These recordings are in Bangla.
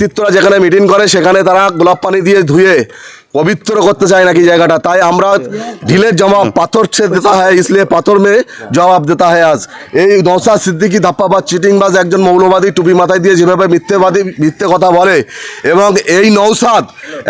নেতৃত্বরা যেখানে মিটিং করে সেখানে তারা গোলাপ পানি দিয়ে ধুয়ে পবিত্র করতে চায় নাকি জায়গাটা তাই আমরা ঢিলের জবাব পাথর সে দেতা হয় इसलिए পাথর মে জবাব দেতা হয় আজ এই নৌসাদ সিদ্দিকি ধাপ্পাবাজ চিটিংবাজ একজন মৌলবাদী টুপি মাথায় দিয়ে যেভাবে মিথ্যেবাদী মিথ্যে কথা বলে এবং এই নৌসাদ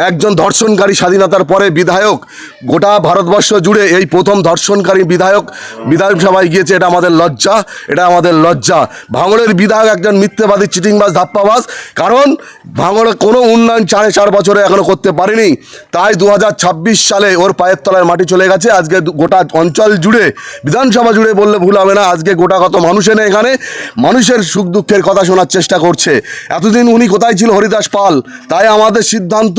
একজন ধর্ষণকারী স্বাধীনতার পরে বিধায়ক গোটা ভারতবর্ষ জুড়ে এই প্রথম ধর্ষণকারী বিধায়ক বিধানসভায় গিয়েছে এটা আমাদের লজ্জা এটা আমাদের লজ্জা ভাঙড়ের বিধায়ক একজন মিথ্যেবাদী চিটিংবাজ ধাপ্পাবাজ কারণ ভাঙড়ে কোনো উন্নয়ন চারে চার বছরে এখনো করতে পারেনি তাই দু হাজার ছাব্বিশ সালে ওর পায়ের তলায় মাটি চলে গেছে। আজকে গোটা অঞ্চল জুড়ে, বিধানসভা জুড়ে বললে ভুল হবে না। আজকে গোটা কত মানুষ এনে এখানে মানুষের সুখ দুঃখের কথা শোনার চেষ্টা করছে। এতদিন উনি কোথায় ছিল? হরিদাস পাল। তাই আমাদের সিদ্ধান্ত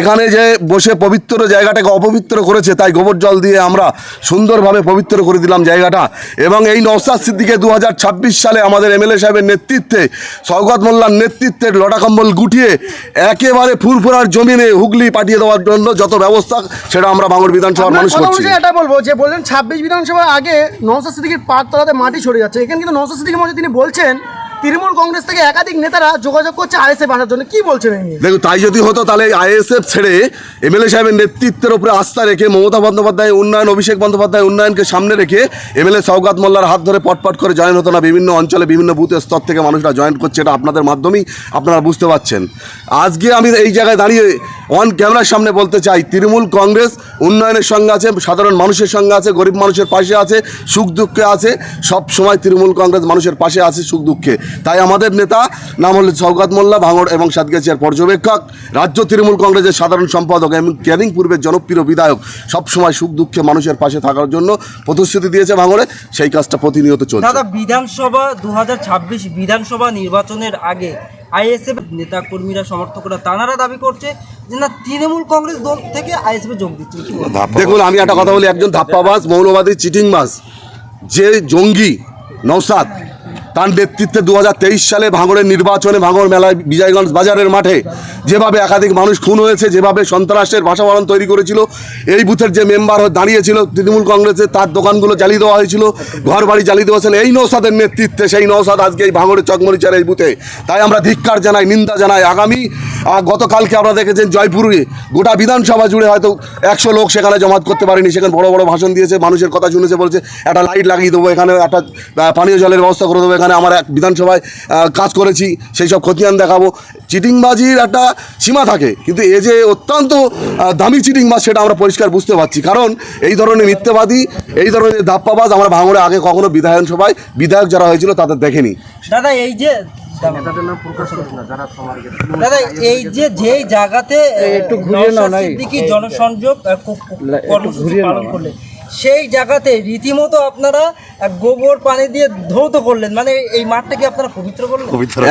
এখানে যে বসে পবিত্র জায়গাটাকে অপবিত্র করেছে, তাই গোবর জল দিয়ে আমরা সুন্দরভাবে পবিত্র করে দিলাম জায়গাটা। এবং এই নওসাদ সিদ্দিকে দু সালে আমাদের এমএলএ সাহেবের নেতৃত্বে সৌগত মোল্লার নেতৃত্বে লটাকম্বল গুটিয়ে একেবারে ফুরফুরার জমিনে হুগলি পাঠিয়ে দেওয়ার জন্য যত ব্যবস্থা সেটা আমরা বাঙুর বিধানসভার মানুষ করছি। এটা বলব যে বললেন ছাব্বিশ বিধানসভার আগে নৌসাদ সিদ্দিকির পাঁচতলাতে মাটি সরে যাচ্ছে। এখানে কিন্তু নৌসাদ সিদ্দিকির মধ্যে তিনি বলছেন তৃণমূল কংগ্রেস থেকে একাধিক নেতারা যোগাযোগ করছে আইএসএফ আসার জন্য। কি বলছেন দেখুন, তাই যদি হতো, তাহলে আইএসএফ ছেড়ে এমএলএ সাহেবের নেতৃত্বের উপরে আস্থা রেখে মমতা বন্দ্যোপাধ্যায়, উন্নয়ন, অভিষেক বন্দ্যোপাধ্যায় উন্নয়নকে সামনে রেখে এমএলএ সৌগাত মোল্লার হাত ধরে পটপট করে জয়েন হতো না। বিভিন্ন অঞ্চলে, বিভিন্ন বুথ স্তর থেকে মানুষরা জয়েন করছে, এটা আপনাদের মাধ্যমেই আপনারা বুঝতে পারছেন। আজকে আমি এই জায়গায় দাঁড়িয়ে অন ক্যামেরার সামনে বলতে চাই, তৃণমূল কংগ্রেস উন্নয়নের সঙ্গে আছে, সাধারণ মানুষের সঙ্গে আছে, গরিব মানুষের পাশে আছে, সুখ দুঃখে আছে সব সময় তৃণমূল কংগ্রেস মানুষের পাশে আছে, সুখ দুঃখে। তাই আমাদের নেতা নাম হল সৌগাত মোল্লা ভাঙড় এবং সাতগাছিয়ার পর্যবেক্ষক রাজ্য তৃণমূল কংগ্রেসের সাধারণ সম্পাদক এবং ক্যানিং পূর্বের জনপ্রিয় বিধায়ক সবসময় সুখ দুঃখে মানুষের পাশে থাকার জন্য প্রতিশ্রুতি দিয়েছে ভাঙড়ে। সেই কাজটা প্রতিনিয়ত চলছে। দাদা বিধানসভা দু হাজার ছাব্বিশ বিধানসভা নির্বাচনের আগে আইএসএফ নেতা কর্মীরা সমর্থকরা তানারা দাবি করছে যে না তৃণমূল কংগ্রেস দল থেকে আইএসএফ যোগ দিচ্ছে। দেখুন আমি একটা কথা বলি একজন ধাপ্পাবাজ মৌলবাদী চিটিংবাজ যে জঙ্গি নৌসাদ তার নেতৃত্বে দু হাজার তেইশ সালে ভাঙড়ের নির্বাচনে ভাঙড় মেলায় বিজয়গঞ্জ বাজারের মাঠে যেভাবে একাধিক মানুষ খুন হয়েছে, যেভাবে সন্ত্রাসের বাসাবাড়ন তৈরি করেছিল, এই বুথের যে মেম্বার দাঁড়িয়েছিল তৃণমূল কংগ্রেসের তার দোকানগুলো জ্বালিয়ে দেওয়া হয়েছিল ঘর বাড়ি জ্বালিয়ে দেওয়া এই নৌসাদের নেতৃত্বে, সেই নৌসাদ আজকে এই ভাঙড়ের চকমরিচার এই বুথে। তাই আমরা ধিক্কার জানাই, নিন্দা জানাই। আগামী গতকালকে আমরা দেখেছেন জয়পুরে গোটা বিধানসভা জুড়ে হয়তো একশো লোক সেখানে জমাত করতে পারেনি। সেখানে বড় বড় ভাষণ দিয়েছে, মানুষের কথা শুনেছে, বলছে, একটা লাইট লাগিয়ে দেবো, এখানে একটা পানীয় জলের ব্যবস্থা করে দেবো, এখানে আমার এক বিধানসভায় কাজ করেছি সেই সব খতিয়ান দেখাবো। চিটিংবাজির একটা সীমা থাকে কিন্তু এ যে অত্যন্ত দামি চিটিংবাজ সেটা আমরা পরিষ্কার বুঝতে পারছি। কারণ এই ধরনের মিথ্যাবাদী এই ধরনের ধাপ্পাবাজ আমরা ভাঙড়ে আগে কখনো বিধায়ন সভায় বিধায়ক যারা হয়েছিল তাদের দেখেনি। দাদা এই যে দাদা এই যে যেই জায়গাতে একটু কর্মসূচি পালন সেই জায়গাতে রীতিমতো আপনারা গোবর পানি দিয়ে ধৌত করলেন। মানে এই মাঠটা কি আপনারা পবিত্র করলেন?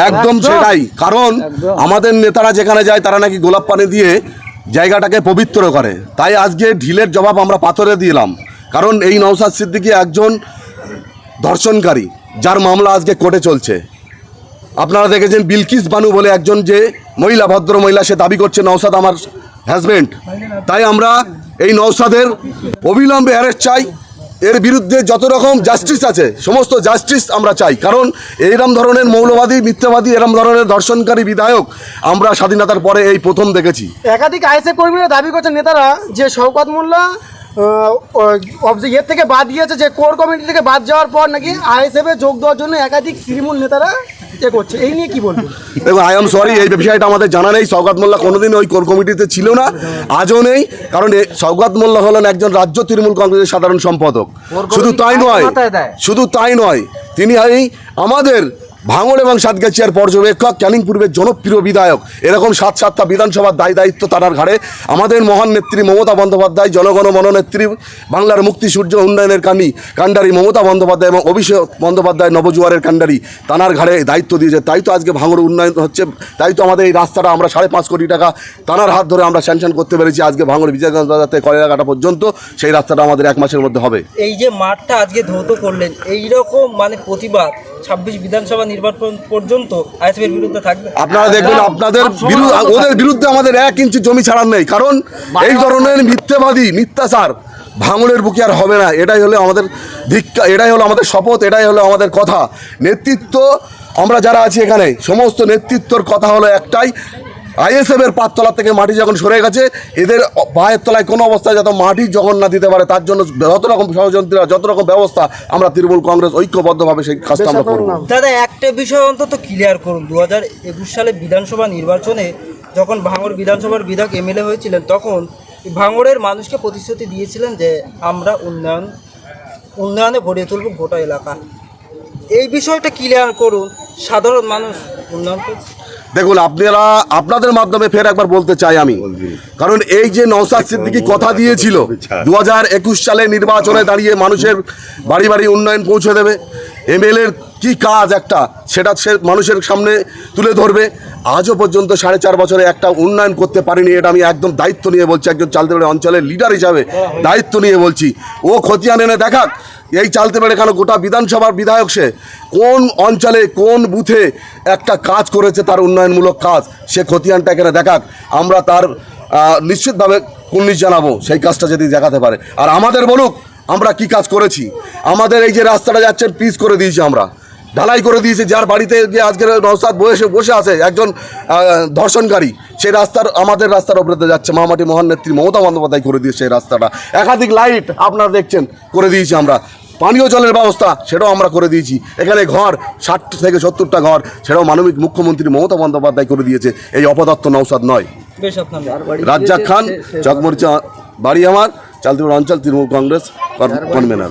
একদম সেটাই। কারণ আমাদের নেতারা যেখানে যায় তারা নাকি গোলাপ পানি দিয়ে জায়গাটাকে পবিত্র করে। তাই আজকে ঢিলের জবাব আমরা পাথরে দিলাম কারণ এই নওসাদ সিদ্দিকী একজন ধর্ষণকারী যার মামলা আজকে কোর্টে চলছে। আপনারা দেখেছেন বিলকিস বানু বলে একজন যে মহিলা ভদ্র মহিলা সে দাবি করছে নওসাদ আমার হাজবেন্ড তাই আমরা এই নওসাদের অবিলম্বে অ্যারেস্ট চাই। এর বিরুদ্ধে যত রকম জাস্টিস আছে, সমস্ত জাস্টিস আমরা চাই। কারণ এইরম ধরনের মৌলবাদী, মিথ্যাবাদী, এরম ধরনের দর্শনকারী বিধায়ক আমরা স্বাধীনতার পরে এই প্রথম দেখেছি। একাধিক আইএসএ কর্মীরা দাবি করছেন নেতারা যে শওকত মোল্লা ইয়ের থেকে বাদ দিয়েছে যে কোর কমিটি থেকে বাদ যাওয়ার পর নাকি আইএসএফ যোগ দেওয়ার জন্য একাধিক তৃণমূল নেতারা এ করছে এই নিয়ে কি বলবেন দেখুন আই এম সরি এই বিষয়টা আমাদের জানা নেই। সৌগাত মোল্লা কোনোদিন ওই কোর কমিটিতে ছিল না আজও নেই কারণ সৌগাত মোল্লা হলেন একজন রাজ্য তৃণমূল কংগ্রেসের সাধারণ সম্পাদক। শুধু তাই নয় শুধু তাই নয় তিনি আমাদের ভাঙড় এবং সাতগাছিয়ার পর্যবেক্ষক ক্যানিং জনপ্রিয় বিধায়ক। এরকম সাত সাতটা বিধানসভার দায় দায়িত্ব তার ঘাড়ে। আমাদের মহান নেত্রী মমতা বন্দ্যোপাধ্যায়, জনগণ মননেত্রী, বাংলার মুক্তি সূর্য উন্নয়নের কান্ডি কাণ্ডারি মমতা বন্দ্যোপাধ্যায় এবং অভিষেক বন্দ্যোপাধ্যায় নবজুয়ারের কাণ্ডারি তানার ঘাড়ে দায়িত্ব দিয়েছে। তাই তো আজকে ভাঙড় উন্নয়ন হচ্ছে, তাই তো আমাদের এই রাস্তাটা আমরা সাড়ে পাঁচ কোটি টাকা তানার হাত ধরে আমরা স্যাংশন করতে পেরেছি আজকে ভাঙড় বিজয়গঞ্জ বাজার থেকে কয়লাঘাটা পর্যন্ত। সেই রাস্তাটা আমাদের এক মাসের মধ্যে হবে। এই যে মাঠটা আজকে ধৌত করলেন এই রকম মানে প্রতিবাদ ছাব্বিশ বিধানসভা নির্বাচন পর্যন্ত আইএসএফ বিরুদ্ধে থাকবে। আপনারা দেখবেন আপনাদের ওদের বিরুদ্ধে আমাদের এক ইঞ্চি জমি ছাড়ার নেই। কারণ এই ধরনের মিথ্যেবাদী মিথ্যাচার ভাঙড়ের বুকে আর হবে না। এটাই হলো আমাদের ভিক্ষা এটাই হলো আমাদের শপথ এটাই হলো আমাদের কথা। নেতৃত্ব আমরা যারা আছি এখানে সমস্ত নেতৃত্বর কথা হলো একটাই আইএসএফ এর পাততলা থেকে মাটি যখন সরে গেছে এদের পায়ের তলায় কোনো অবস্থায় যাতে মাটি যখন না দিতে পারে তার জন্য যত রকম ষড়যন্ত্র যত রকম ব্যবস্থা আমরা তৃণমূল কংগ্রেস ঐক্যবদ্ধভাবে সেই কাজটা আমরা করব। দাদা একটা বিষয় অন্তত ক্লিয়ার করুন। দু হাজার একুশ সালে বিধানসভা নির্বাচনে যখন ভাঙড় বিধানসভার বিধায়ক এমএলএ হয়েছিলেন তখন এই ভাঙড়ের মানুষকে প্রতিশ্রুতি দিয়েছিলেন যে আমরা উন্নয়ন উন্নয়নে গড়িয়ে তুলব গোটা এলাকা। এই বিষয়টা ক্লিয়ার করুন। সাধারণ মানুষ উন্নয়ন পেয়েছে দেখুন, আপনারা আপনাদের মাধ্যমে ফের একবার বলতে চাই আমি। কারণ এই যে নওসাদ সিদ্দিকি কথা দিয়েছিল দু হাজার একুশ সালে নির্বাচনে দাঁড়িয়ে মানুষের বাড়ি বাড়ি উন্নয়ন পৌঁছে দেবে। এমএলএর কি কাজ একটা, সেটা সে মানুষের সামনে তুলে ধরবে। আজও পর্যন্ত সাড়ে চার বছরে একটা উন্নয়ন করতে পারিনি, এটা আমি একদম দায়িত্ব নিয়ে বলছি। একজন চালতেবাড়ি অঞ্চলের লিডার হিসাবে দায়িত্ব নিয়ে বলছি। ও খতিয়ান এনে দেখাক এই চালতে পারে কেন গোটা বিধানসভার বিধায়ক সে। কোন অঞ্চলে, কোন বুথে একটা কাজ করেছে তার উন্নয়নমূলক কাজ? সে খতিয়ানটা এখানে দেখাক। আমরা তার নিশ্চিতভাবে কুন্নিশ জানাব সেই কাজটা যদি দেখাতে পারে। আর আমাদের বলুক, আমরা কি কাজ করেছি? আমাদের এই যে রাস্তাটা যাচ্ছেন পিস করে দিয়েছি আমরা। ঢালাই করে দিয়েছে যার বাড়িতে গিয়ে আজকের নৌসাদ বসে বসে আছে একজন ধর্ষণকারী। সেই রাস্তার আমাদের রাস্তার ওপরে যাচ্ছে মহামাটি মহান নেত্রী মমতা বন্দ্যোপাধ্যায় করে দিয়েছে সেই রাস্তাটা। একাধিক লাইট আপনারা দেখছেন করে দিয়েছি আমরা। পানীয় জলের ব্যবস্থা সেটাও আমরা করে দিয়েছি। এখানে ঘর ষাট থেকে সত্তরটা ঘর সেটাও মানবিক মুখ্যমন্ত্রী মমতা বন্দ্যোপাধ্যায় করে দিয়েছে। এই অপদার্থ নৌসাদ নয়। রাজ্জাক খান চকমরিচা বাড়ি আমার চালতিপুর অঞ্চল তৃণমূল কংগ্রেস কনভেনার।